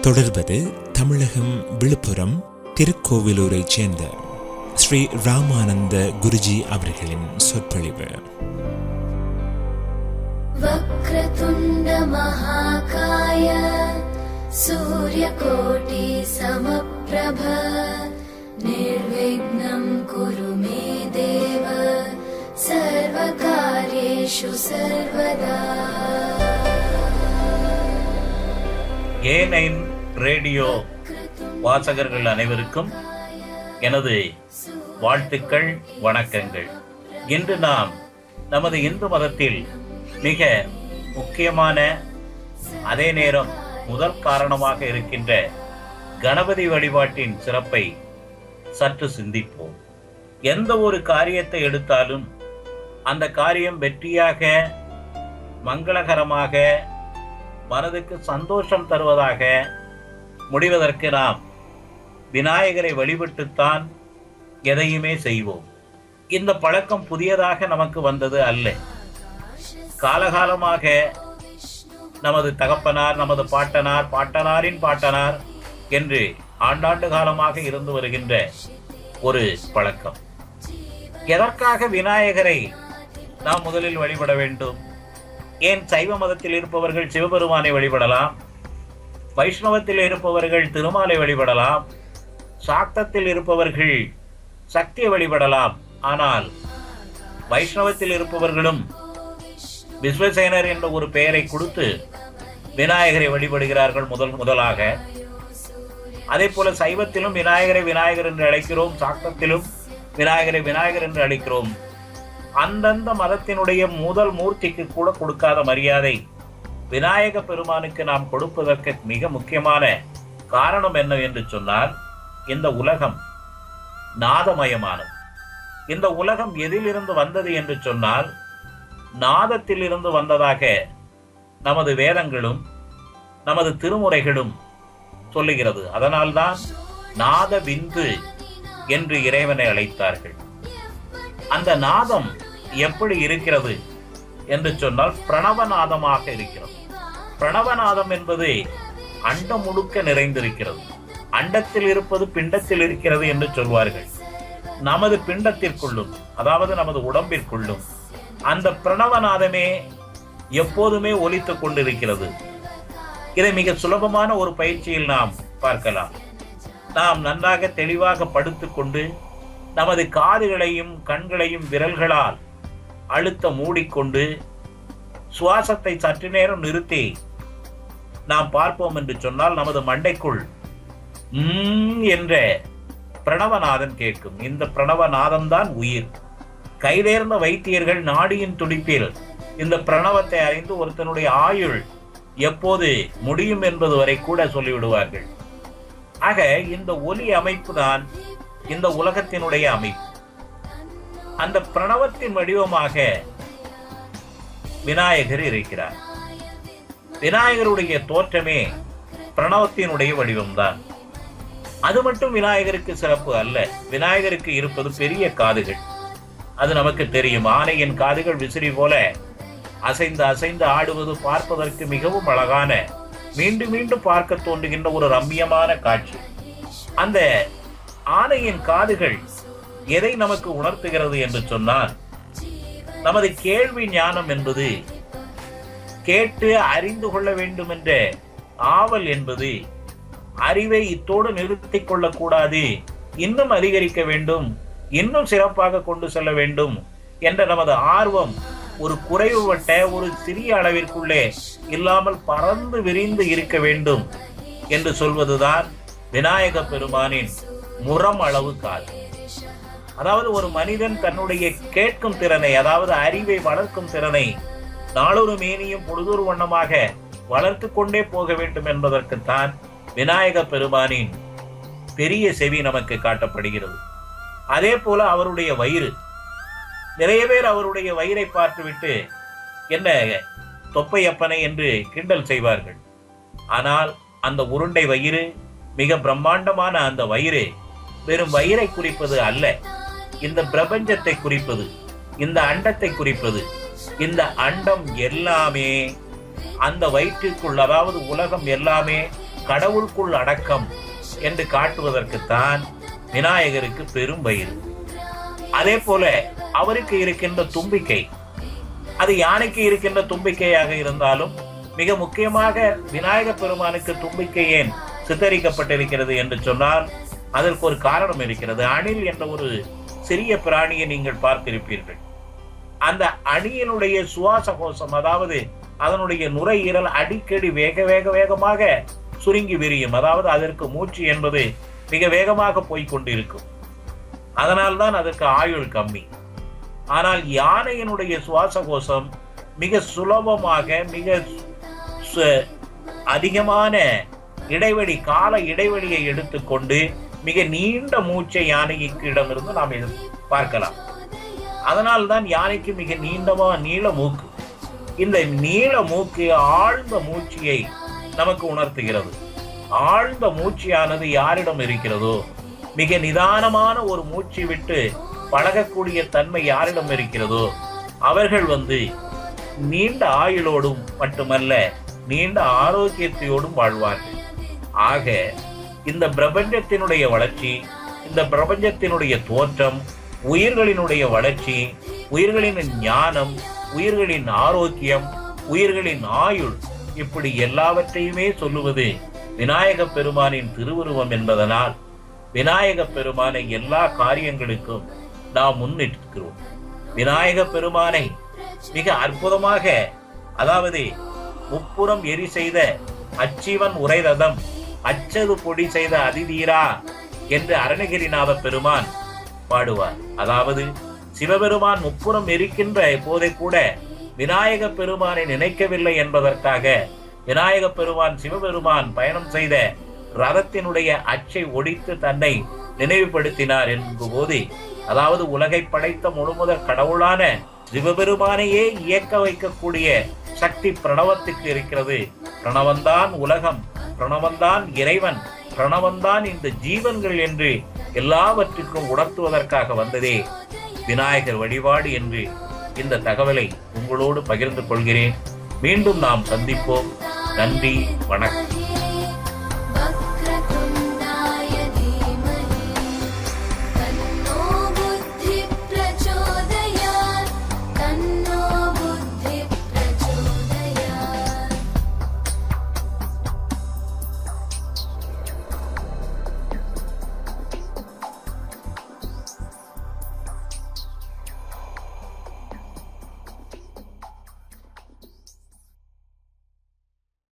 தொடர்வது தமிழகம் விழுப்புரம் திருக்கோவிலூரைச் சேர்ந்த ஸ்ரீ ராமானந்த குருஜி அவர்களின் சொற்பொழிவு. வக்ரதுண்ட மகாகாய சூரியகோட்டி சமப்பிரப நிர்விக்னம் குரு மே தேவ சர்வகாரியேஷு சர்வதா. ஏனைன் ரேடியோ வாசகர்கள் அனைவருக்கும் எனது வாழ்த்துக்கள் வணக்கங்கள். இன்று நாம் நமது இந்து மதத்தில் மிக முக்கியமான அதே நேரம் முதல் காரணமாக இருக்கின்ற கணபதி வழிபாட்டின் சிறப்பை சற்று சிந்திப்போம். எந்த ஒரு காரியத்தை எடுத்தாலும் அந்த காரியம் வெற்றியாக மங்களகரமாக மனதுக்கு சந்தோஷம் தருவதாக முடிவதற்கு நாம் விநாயகரை வழிபட்டுத்தான் எதையுமே செய்வோம். இந்த பழக்கம் புதியதாக நமக்கு வந்தது அல்ல. காலகாலமாக நமது தகப்பனார் நமது பாட்டனார் பாட்டனாரின் பாட்டனார் என்று ஆண்டாண்டு காலமாக இருந்து வருகின்ற ஒரு பழக்கம். எதற்காக விநாயகரை நாம் முதலில் வழிபட வேண்டும்? ஏன் சைவ மதத்தில் இருப்பவர்கள் சிவபெருமானை வழிபடலாம்? வைஷ்ணவத்தில் இருப்பவர்கள் திருமாலை வழிபடலாம் சாக்தத்தில் இருப்பவர்கள் சக்தியை வழிபடலாம். ஆனால் வைஷ்ணவத்தில் இருப்பவர்களும் விஸ்வசேனர் என்ற ஒரு பெயரை கொடுத்து விநாயகரை வழிபடுகிறார்கள் முதல் முதலாக. அதே போல சைவத்திலும் விநாயகரை விநாயகர் என்று அழைக்கிறோம் சாக்தத்திலும் விநாயகரை விநாயகர் என்று அழைக்கிறோம். அந்தந்த மதத்தினுடைய முதல் மூர்த்திக்கு கூட கொடுக்காத மரியாதை விநாயக பெருமானுக்கு நாம் கொடுப்பதற்கு மிக முக்கியமான காரணம் என்ன என்று சொன்னால் இந்த உலகம் நாதமயமானது. இந்த உலகம் எதிலிருந்து வந்தது என்று சொன்னால் நாதத்தில் இருந்து வந்ததாக நமது வேதங்களும் நமது திருமுறைகளும் சொல்லுகிறது. அதனால்தான் நாத விந்து என்று இறைவனை அழைத்தார்கள். அந்த நாதம் எப்படி இருக்கிறது என்று சொன்னால் பிரணவநாதமாக இருக்கிறது. பிரணவநாதம் என்பது அண்டம் முழுக்க நிறைந்திருக்கிறது. அண்டத்தில் இருப்பது பிண்டத்தில் இருக்கிறது என்று சொல்வார்கள். நமது பிண்டத்திற்குள்ளும் அதாவது நமது உடம்பிற்குள்ளும் அந்த பிரணவநாதமே எப்போதுமே ஒலித்துக் கொண்டிருக்கிறது. இதை மிக சுலபமான ஒரு பயிற்சியில் நாம் பார்க்கலாம். நாம் நன்றாக தெளிவாக படுத்துக்கொண்டு நமது காதுகளையும் கண்களையும் விரல்களால் அழுத்த மூடிக்கொண்டு சுவாசத்தை சற்று நேரம் நிறுத்தி நாம் பார்ப்போம் என்று சொன்னால் நமது மண்டைக்குள் உம் என்ற பிரணவநாதன் கேட்கும். இந்த பிரணவநாதம் தான் உயிர். கைதேர்ந்த வைத்தியர்கள் நாடியின் துடிப்பில் இந்த பிரணவத்தை அறிந்து ஒருத்தனுடைய ஆயுள் எப்போது முடியும் என்பது வரை கூட சொல்லிவிடுவார்கள். ஆக இந்த ஒலி அமைப்பு தான் இந்த உலகத்தினுடைய அமைப்பு. அந்த பிரணவத்தின் வடிவமாக விநாயகர் இருக்கிறார். விநாயகருடைய தோற்றமே பிரணவத்தினுடைய வடிவம்தான். அது மட்டும் விநாயகருக்கு சிறப்பு அல்ல. விநாயகருக்கு இருப்பது பெரிய காதுகள். அது நமக்கு தெரியும். ஆனையின் காதுகள் விசிறி போல அசைந்து அசைந்து ஆடுவது பார்ப்பதற்கு மிகவும் அழகான மீண்டும் மீண்டும் பார்க்க தோன்றுகின்ற ஒரு ரம்மியமான காட்சி. அந்த ஆனையின் காதுகள் எதை நமக்கு உணர்த்துகிறது என்று சொன்னால் நமது கேள்வி ஞானம் என்பது கேட்டு அறிந்து கொள்ள வேண்டும் என்ற ஆவல் என்பது அறிவை இத்தோடு நிறுத்திக் கொள்ளக்கூடாது. இன்னும் அதிகரிக்க வேண்டும். இன்னும் சிறப்பாக கொண்டு செல்ல வேண்டும் என்ற நமது ஆர்வம் ஒரு குறைவு வட்ட ஒரு சிறிய அளவிற்குள்ளே இல்லாமல் பறந்து விரிந்து இருக்க வேண்டும் என்று சொல்வதுதான் விநாயக பெருமானின் முறம் அளவு கால். அதாவது ஒரு மனிதன் தன்னுடைய கேட்கும் திறனை அதாவது அறிவை வளர்க்கும் திறனை நாளொரு மேனியும் பொழுதொரு வண்ணமாக வளர்த்து கொண்டே போக வேண்டும் என்பதற்குத்தான் விநாயக பெருமானின் பெரிய செவி நமக்கு காட்டப்படுகிறது. அதே போல அவருடைய வயிறு. நிறைய பேர் அவருடைய வயிறை பார்த்துவிட்டு என்ன தொப்பையப்பனை என்று கிண்டல் செய்வார்கள். ஆனால் அந்த உருண்டை வயிறு மிக பிரம்மாண்டமான அந்த வயிறு வெறும் வயிறை குறிப்பது அல்ல. இந்த பிரபஞ்சத்தை குறிப்பது இந்த அண்டத்தை குறிப்பது இந்த அண்டம் எல்லாமே அந்த வயிற்றுக்குள் அதாவது உலகம் எல்லாமே கடவுளுக்குள் அடக்கம் என்று காட்டுவதற்குத்தான் விநாயகருக்கு பெரும் வயிறு. அதே போல அவருக்கு இருக்கின்ற தும்பிக்கை அது யானைக்கு இருக்கின்ற தும்பிக்கையாக இருந்தாலும் மிக முக்கியமாக விநாயக பெருமானுக்கு தும்பிக்கை ஏன் சித்தரிக்கப்பட்டிருக்கிறது என்று சொன்னால் அதற்கு ஒரு காரணம் இருக்கிறது. அணில் என்ற ஒரு சிறிய பிராணியை நீங்கள் பார்த்திருப்பீர்கள். அந்த அணியினுடைய சுவாச கோஷம் அதாவது அதனுடைய நுரையீரல் அடிக்கடி வேக வேக வேகமாக சுருங்கி விரியும். அதாவது அதற்கு மூச்சு என்பது மிக வேகமாக போய்கொண்டிருக்கும் அதனால் அதனால்தான் அதற்கு ஆயுள் கம்மி. ஆனால் யானையினுடைய சுவாச கோஷம் மிக சுலபமாக மிக சு- அதிகமான இடைவெளி கால இடைவெளியை எடுத்துக்கொண்டு மிக நீண்ட மூச்சை யானைக்கு இடமிருந்து நாம் பார்க்கலாம். அதனால் தான் யானைக்கு மிக நீண்டமா நீள மூக்கு. இந்த நீள மூக்கு ஆழ்ந்த மூச்சியை நமக்கு உணர்த்துகிறது. ஆழ்ந்த மூச்சியானது யாரிடம் இருக்கிறதோ மிக நிதானமான ஒரு மூச்சு விட்டு பழகக்கூடிய தன்மை யாரிடம் இருக்கிறதோ அவர்கள் வந்து நீண்ட ஆயுளோடும் மட்டுமல்ல நீண்ட ஆரோக்கியத்தையோடும் வாழ்வார்கள். ஆக இந்த பிரபஞ்சத்தினுடைய வளர்ச்சி இந்த பிரபஞ்சத்தினுடைய தோற்றம் உயிர்களினுடைய வளர்ச்சி உயிர்களின் ஞானம் உயிர்களின் ஆரோக்கியம் உயிர்களின் ஆயுள் இப்படி எல்லாவற்றையுமே சொல்லுவது விநாயக பெருமானின் திருவுருவம் என்பதனால் விநாயக பெருமானை எல்லா காரியங்களுக்கும் நாம் முன்னிட்டிருக்கிறோம் விநாயக பெருமானை மிக அற்புதமாக அதாவது முப்புறம் எரி செய்த அச்சிவன் உரைரதம் அச்சது பொடி செய்த அதிதீரா என்று அருணகிரிநாத பெருமான் பாடுவார். அதாவது சிவபெருமான் முப்புறம் எரிக்கின்ற போதை கூட விநாயக பெருமானை நினைக்கவில்லை என்பதற்காக விநாயக பெருமான் சிவபெருமான் பயணம் செய்த ரதத்தினுடைய அச்சை ஒடித்து தன்னை நினைவுபடுத்தினார் என்போது அதாவது உலகை படைத்த முழுமுதல் கடவுளான சிவபெருமானையே இயக்க வைக்கக்கூடிய சக்தி பிரணவத்துக்கு இருக்கிறது. பிரணவன்தான் உலகம் பிரணவன்தான் இறைவன் பிரணவன்தான் இந்த ஜீவன்கள் என்று எல்லாவற்றுக்கும் உணர்த்துவதற்காக வந்ததே விநாயகர் வழிபாடு என்று இந்த தகவலை உங்களோடு பகிர்ந்து கொள்கிறேன். மீண்டும் நாம் சந்திப்போம். நன்றி வணக்கம்.